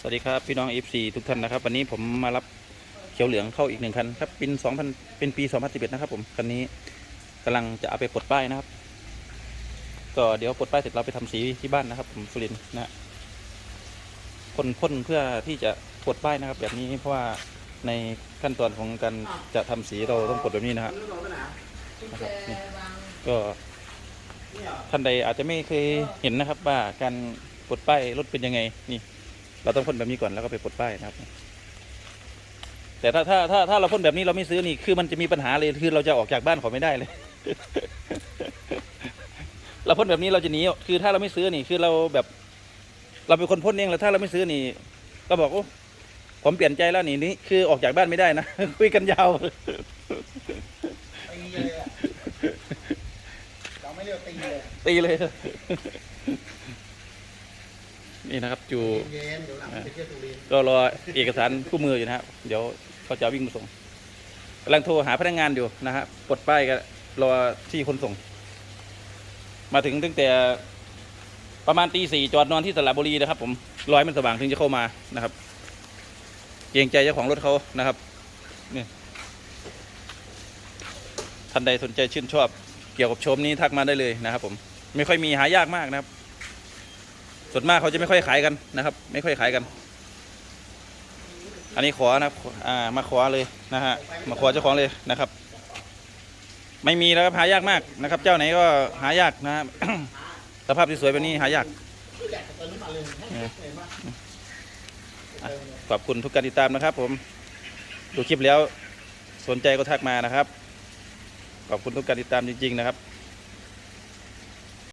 สวัสดีครับพี่น้อง F4 ทุกท่านนะครับ วันนี้ผมมารับเขียวเหลืองเข้าอีกหนึ่งคันครับเป็น2000เป็นปี 2011 นะครับ ผมคันนี้กำลังจะเอาไปปลดป้ายนะครับ ก็เดี๋ยวปลดป้ายเสร็จเราไปทำสีที่บ้านนะครับ ผมสุรินทร์นะพ่นพ่นเพื่อที่จะปลดป้ายนะครับ แบบนี้เพราะว่าในขั้นตอนของการจะทำสีเราต้องปลดแบบนี้นะฮะนะครับนี่ก็ท่านใดอาจจะไม่เคยเห็นนะครับว่าการปลดป้ายรถเป็นยังไงนี่ เราต้องพ่นแบบนี้ก่อนแล้วก็ไปปลดป้ายนะครับ แต่ถ้าถ้าถ้าถ้าเราพ่นแบบนี้เราไม่ซื้อนี่คือมันจะมีปัญหาเลยคือเราจะออกจากบ้านเขาไม่ได้เลย เราพ่นแบบนี้เราจะหนีคือถ้าเราไม่ซื้อนี่คือเราแบบ เราเป็นคนพ่นเองแล้วถ้าเราไม่ซื้อนี่ ก็บอกโอ้ผมเปลี่ยนใจแล้วนี่นี่คือออกจากบ้านไม่ได้นะคุยกันยาวตีเลยอะเราไม่เรียกตีเลยตีเลย นี่นะครับจูเย็นๆเดี๋ยวหลังไปเที่ยวสุรินทร์ก็รอเอกสารคู่มืออยู่นะครับ เดี๋ยวเขาจะเอาวิ่งมาส่งกำลังโทรหาพนักงานอยู่นะฮะปลดป้ายก็รอที่คนส่ง มาถึงตั้งแต่ประมาณตีสี่จอดนอนที่สระบุรีนะครับผมรอยมันสว่างถึงจะเข้ามานะครับ เกรงใจเจ้าของรถเขานะครับนี่ท่านใดสนใจชื่นชอบเกี่ยวกับโชมนี้ทักมาได้เลยนะครับผม ไม่ค่อยมีหายากมากนะครับ ส่วนมากเขาจะไม่ค่อยขายกันนะครับ ไม่ค่อยขายกัน อันนี้ขอนะครับอ่ามาขอเลยนะฮะมาขอเจ้าของเลยนะครับ ไม่มีแล้วครับหายากมากนะครับ เจ้าไหนก็หายากนะสภาพที่สวยแบบนี้หายากขอบคุณทุกการติดตามนะครับ ผมดูคลิปแล้วสนใจก็ทักมานะครับ ขอบคุณทุกการติดตามจริง ๆ นะครับ